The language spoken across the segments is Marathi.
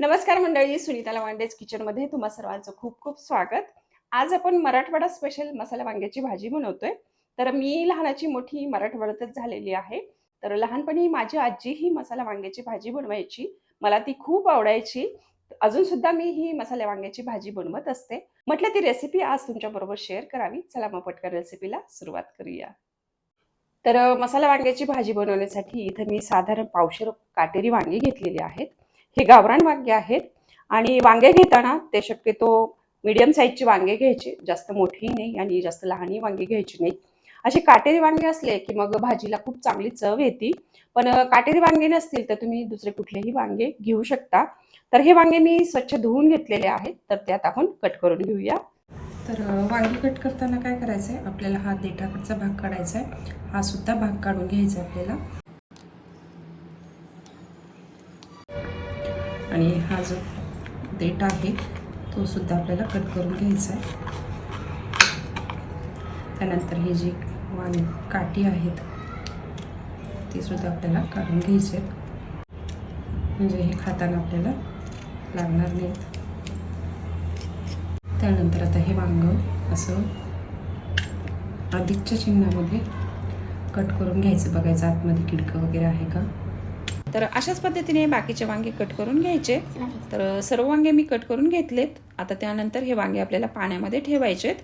नमस्कार मंडळी सुनीता लवांडेज किचनमध्ये तुम्हा सर्वांचं खूप खूप स्वागत. आज आपण मराठवाडा स्पेशल मसाला वांग्याची भाजी बनवतोय. तर मी लहानाची मोठी मराठवाड्यातच झालेली आहे. तर लहानपणी माझी आजी ही मसाला वांग्याची भाजी बनवायची. मला ती खूप आवडायची. अजून सुद्धा मी ही मसाल्या वांग्याची भाजी बनवत असते. म्हटलं ती रेसिपी आज तुमच्याबरोबर शेअर करावी. चला मग पटकन रेसिपीला सुरुवात करूया. तर मसाला वांग्याची भाजी बनवण्यासाठी इथं मी साधारण पावशेर काटेरी वांगी घेतलेली आहेत. हे गावरान वांगे आहेत. आणि वांगे घेताना ते शक्यतो मीडियम साईजचे वांगे घ्यायचे. जास्त मोठी नाही आणि जास्त लहानही वांगे घ्यायची नाही. असे काटेरी वांगे असले की मग भाजीला खूप चांगली चव येते. पण काटेरी वांगे नसतील तर तुम्ही दुसरे कुठलेही वांगे घेऊ शकता. तर हे वांगे मी स्वच्छ धुवून घेतलेले आहेत. तर त्यात आपण कट करून घेऊया. तर वांगे वांगी कट करताना काय करायचं आहे आपल्याला हा देठाकडचा भाग काढायचा आहे हा सुद्धा भाग काढून घ्यायचा आहे आपल्याला. आणि हा जो देठ आहे तो सुद्धा आपल्याला कट करून घ्यायचा आहे. त्यानंतर ही जी वांग काठी आहेत ती सुद्धा आपल्याला काढून घ्यायची आहेत. म्हणजे हे खाताना आपल्याला लागणार नाहीत. त्यानंतर आता हे वांग असं अधिकच्या चिन्हामध्ये कट करून घ्यायचं. बघायचं आतमध्ये किडकं वगैरे आहे का? तर अशाच पद्धतीने बाकीचे वांगे कट करून घ्यायचे. तर सर्व वांगे मी कट करून घेतलेत. आता त्यानंतर हे वांगे आपल्याला पाण्यामध्ये ठेवायचेत.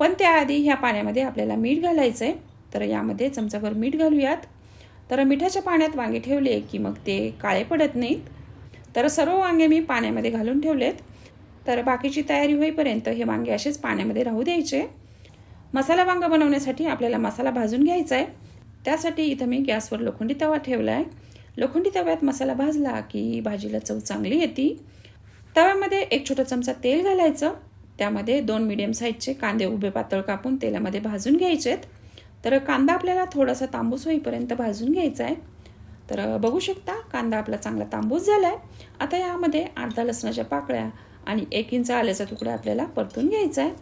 पण त्याआधी ह्या पाण्यामध्ये आपल्याला मीठ घालायचं आहे तर यामध्ये चमचाभर मीठ घालूयात. तर मिठाच्या पाण्यात वांगे ठेवले की मग ते काळे पडत नाहीत. तर सर्व वांगे मी पाण्यामध्ये घालून ठेवलेत. तर बाकीची तयारी होईपर्यंत हे वांगे असेच पाण्यामध्ये राहू द्यायचे. मसाला वांगा बनवण्यासाठी आपल्याला मसाला भाजून घ्यायचा आहे त्यासाठी इथं मी गॅसवर लोखंडी तवा ठेवला आहे लोखंडी तव्यात मसाला भाजला की भाजीला चव चांगली येते. तव्यामध्ये एक छोटा चमचा तेल घालायचं. त्यामध्ये दोन मिडियम साईजचे कांदे उभे पातळ कापून तेलामध्ये भाजून घ्यायचेत. तर कांदा आपल्याला थोडासा तांबूस होईपर्यंत भाजून घ्यायचा आहे तर बघू शकता कांदा आपला चांगला तांबूस झाला आहे आता यामध्ये अर्धा लसणाच्या पाकळ्या आणि एक इंच आल्याचा तुकडा आपल्याला परतून घ्यायचा आहे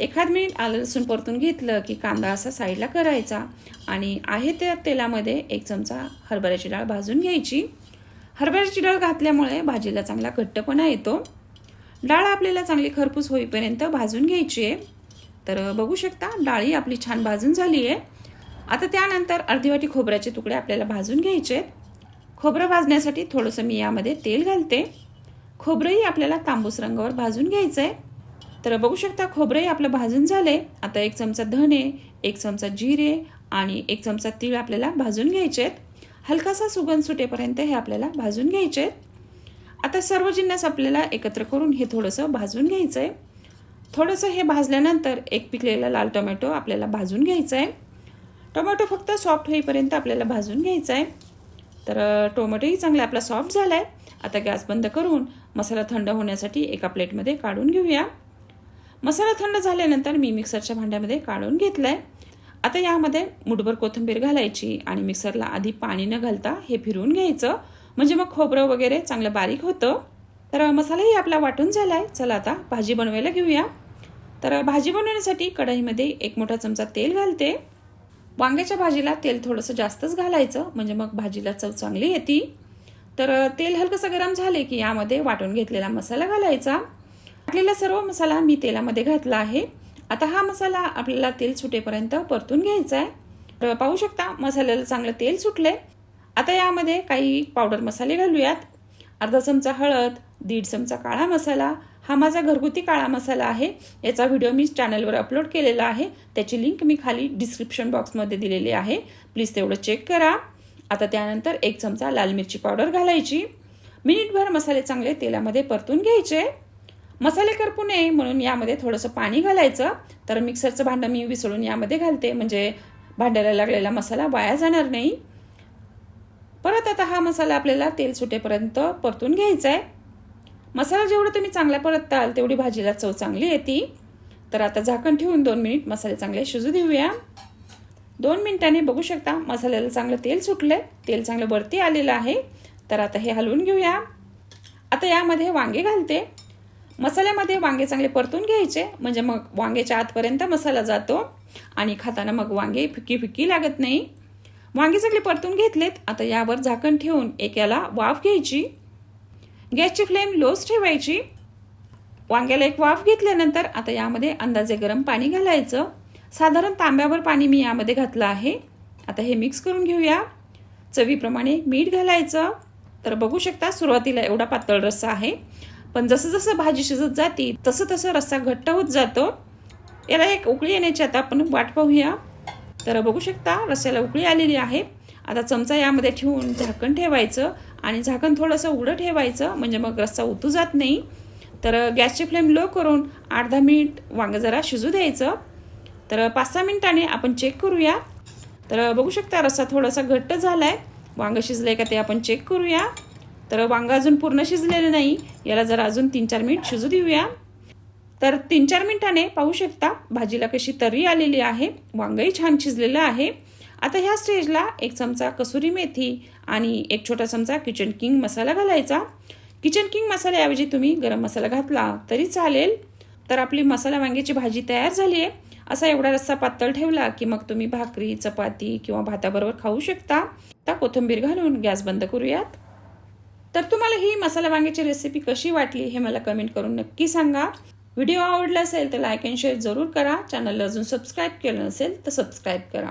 एखाद मिनिट आलं लसूण परतून घेतलं की कांदा असा साईडला करायचा आणि आहे त्या तेलामध्ये एक चमचा हरभऱ्याची डाळ भाजून घ्यायची. हरभऱ्याची डाळ घातल्यामुळे भाजीला चांगला घट्टपणा येतो. डाळ आपल्याला चांगली खरपूस होईपर्यंत भाजून घ्यायची आहे. तर बघू शकता डाळी आपली छान भाजून झाली आहे आता त्यानंतर अर्धी वाटी खोबऱ्याचे तुकडे आपल्याला भाजून घ्यायचे आहेत. खोबरं भाजण्यासाठी थोडंसं मी यामध्ये तेल घालते. खोबरंही आपल्याला तांबूस रंगावर भाजून घ्यायचं आहे तर बघू शकता खोबरंही आपलं भाजून झाले आता एक चमचा धने एक चमचा जिरे आणि एक चमचा तीळ आपल्याला भाजून घ्यायचे आहेत. हलकासा सुगंध सुटेपर्यंत हे आपल्याला भाजून घ्यायचे आहेत. आता सर्व जिन्नस आपल्याला एकत्र करून हे थोडंसं भाजून घ्यायचं आहे थोडंसं हे भाजल्यानंतर एक पिकलेला लाल टोमॅटो आपल्याला भाजून घ्यायचा आहे टोमॅटो फक्त सॉफ्ट होईपर्यंत आपल्याला भाजून घ्यायचा आहे तर टोमॅटोही चांगला आपला सॉफ्ट झाला आहे आता गॅस बंद करून मसाला थंड होण्यासाठी एका प्लेटमध्ये काढून घेऊया. मसाला थंड झाल्यानंतर मी मिक्सरच्या भांड्यामध्ये काढून घेतलं आहे आता यामध्ये मुठभर कोथिंबीर घालायची आणि मिक्सरला आधी पाणी न घालता हे फिरवून घ्यायचं. म्हणजे मग खोबरं वगैरे चांगलं बारीक होतं. तर मसालाही आपला वाटून झाला आहे चला आता भाजी बनवायला घेऊया. तर भाजी बनवण्यासाठी कढईमध्ये एक मोठा चमचा तेल घालते. वांग्याच्या भाजीला तेल थोडंसं जास्तच घालायचं. म्हणजे मग भाजीला चव चांगली येते. तर तेल हलकंसं गरम झाले की यामध्ये वाटून घेतलेला मसाला घालायचा. टाकलेला सर्व मसाला मी तेलामध्ये घातला आहे. आता हा मसाला आपल्याला तेल सुटेपर्यंत परतून घ्यायचा आहे. पाहू शकता मसाल्याला चांगलं तेल सुटलंय. आता यामध्ये काही पावडर मसाले घालूयात. अर्धा चमचा हळद दीड चमचा काळा मसाला. हा माझा घरगुती काळा मसाला आहे. याचा व्हिडिओ मी चॅनलवर अपलोड केलेला आहे. त्याची लिंक मी खाली डिस्क्रिप्शन बॉक्समध्ये दिलेली आहे. प्लीज तेवढं चेक करा. आता त्यानंतर एक चमचा लाल मिरची पावडर घालायची. मिनिटभर मसाले चांगले तेलामध्ये परतून घ्यायचे. मसाले करपू नये म्हणून यामध्ये थोडंसं पाणी घालायचं. तर मिक्सरचं भांडं मी विसळून यामध्ये घालते. म्हणजे भांड्याला लागलेला मसाला वाया जाणार नाही. परत आता हा मसाला आपल्याला तेल सुटेपर्यंत परतून घ्यायचा आहे मसाला जेवढा तुम्ही चांगला परतताल तेवढी भाजीला चव चांगली येते. तर आता झाकण ठेवून दोन मिनिट मसाले चांगले शिजू देऊया. दोन मिनिटांनी बघू शकता मसाल्याला चांगलं तेल सुटलं तेल चांगलं वरती आलेलं आहे. तर आता हे हलवून घेऊया. आता यामध्ये वांगे घालते. मसाल्यामध्ये वांगे चांगले परतून घ्यायचे. म्हणजे मग वांग्याच्या आतपर्यंत मसाला जातो आणि खाताना मग वांगे फिक्की फिक्की लागत नाही. वांगे चांगले परतून घेतलेत. आता यावर झाकण ठेवून एकाला वाफ घ्यायची. गॅसची फ्लेम लोच ठेवायची. वांग्याला एक वाफ घेतल्यानंतर आता यामध्ये अंदाजे गरम पाणी घालायचं. साधारण तांब्यावर पाणी मी यामध्ये घातलं आहे. आता हे मिक्स करून घेऊया. चवीप्रमाणे मीठ घालायचं. तर बघू शकता सुरुवातीला एवढा पातळ रस्सा आहे. पण जसं जसं भाजी शिजत जाते तसं तसं रस्सा घट्ट होत जातो. याला एक उकळी येण्याची आता आपण वाट पाहूया. तर बघू शकता रस्स्याला उकळी आलेली आहे. आता चमचा यामध्ये ठेवून झाकण ठेवायचं आणि झाकण थोडंसं उघडं ठेवायचं म्हणजे मग रस्सा उतू जात नाही. तर गॅसची फ्लेम लो करून आठ दहा मिनिट वांगं जरा शिजू द्यायचं. तर पाच सहा मिनिटाने आपण चेक करूया. तर बघू शकता रस्सा थोडासा घट्ट झाला आहे वांगं शिजलं आहे का ते आपण चेक करूया. तर वांगं अजून पूर्ण शिजलेलं नाही. याला जरा अजून तीन चार मिनिट शिजू देऊया. तर तीन चार मिनिटाने पाहू शकता भाजीला कशी तर्री आलेली आहे. वांगंही छान शिजलेलं आहे. आता ह्या स्टेजला एक चमचा कसुरी मेथी आणि एक छोटा चमचा किचन किंग मसाला घालायचा. किचन किंग मसाल्याऐवजी तुम्ही गरम मसाला घातला तरी चालेल. तर आपली मसाला वांग्याची भाजी तयार झाली आहे. असा एवढा रस्सा पातळ ठेवला की मग तुम्ही भाकरी चपाती किंवा भाताबरोबर खाऊ शकता. आता कोथिंबीर घालून गॅस बंद करूयात. तर तुम्हाला ही मसाला वांग्याची रेसिपी कशी वाटली हे मला कमेंट करून नक्की सांगा. व्हिडिओ आवडला असेल तर लाईक अँड शेअर जरूर करा. चॅनलला अजून सबस्क्राईब केलं नसेल तर सबस्क्राईब करा.